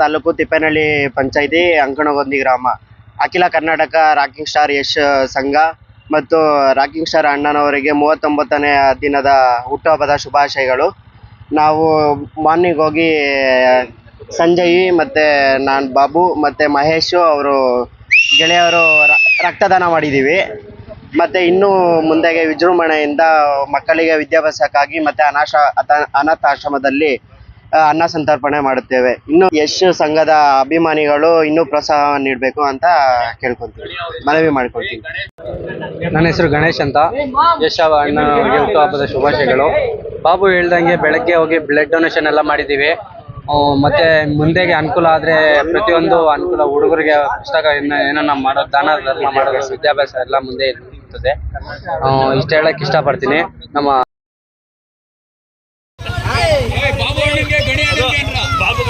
ತಾಲೂಕು ತಿಪ್ಪೇನಹಳ್ಳಿ ಪಂಚಾಯಿತಿ ಅಂಕಣಗೊಂದಿ ಗ್ರಾಮ. ಅಖಿಲ Karnataka rocking star Yash ಸಂಘ ಮತ್ತು ರಾಕಿಂಗ್ ಸ್ಟಾರ್ ಅಣ್ಣನವರಿಗೆ ಮೂವತ್ತೊಂಬತ್ತನೇ ದಿನದ ಹುಟ್ಟುಹಬ್ಬದ ಶುಭಾಶಯಗಳು. ನಾವು ಮಾರ್ನಿಂಗ್ ಹೋಗಿ ಸಂಜಯ್ ಮತ್ತು ನಾನು ಬಾಬು ಮತ್ತು ಮಹೇಶು ಅವರು ಗೆಳೆಯರು ರಕ್ತದಾನ ಮಾಡಿದ್ದೀವಿ ಮತ್ತು ಇನ್ನೂ ಮುಂದೆಗೆ ವಿಜೃಂಭಣೆಯಿಂದ ಮಕ್ಕಳಿಗೆ ವಿದ್ಯಾಭ್ಯಾಸಕ್ಕಾಗಿ ಮತ್ತು ಅನಾಶ, ಅತ, ಅನಾಥಾಶ್ರಮದಲ್ಲಿ ಅನ್ನ ಸಂತರ್ಪಣೆ ಮಾಡುತ್ತೇವೆ. ಇನ್ನು ಯಶ್ ಸಂಘದ ಅಭಿಮಾನಿಗಳು ಇನ್ನೂ ಪ್ರೋತ್ಸಾಹ ನೀಡಬೇಕು ಅಂತ ಕೇಳ್ಕೊತೀವಿ ಮನವಿ ಮಾಡ್ಕೊಳ್ತೀನಿ ನನ್ನ ಹೆಸರು ಗಣೇಶ್ ಅಂತ. ಯಶ್ ಅಣ್ಣನವರಿಗೆ ಹುಟ್ಟುಹಬ್ಬದ ಶುಭಾಶಯಗಳು. ಬಾಬು ಹೇಳ್ದಂಗೆ ಬೆಳಗ್ಗೆ ಹೋಗಿ ಬ್ಲಡ್ ಡೊನೇಷನ್ ಎಲ್ಲ ಮಾಡಿದ್ದೀವಿ. ಮತ್ತೆ ಮುಂದೆಗೆ ಅನುಕೂಲ ಆದ್ರೆ ಪ್ರತಿಯೊಂದು ಅನುಕೂಲ ಹುಡುಗರಿಗೆ ಪುಸ್ತಕ ಏನ- ಏನನ್ನ ಮಾಡೋ ದಾನ ಧರ್ಮ ಮಾಡೋದು ವಿದ್ಯಾಭ್ಯಾಸ ಎಲ್ಲ ಮುಂದೆ ಇರ್ತದೆ. ಆ, ಇಷ್ಟ ಹೇಳಕ್ ಇಷ್ಟಪಡ್ತೀನಿ. ನಮ್ಮ ಬಾಬು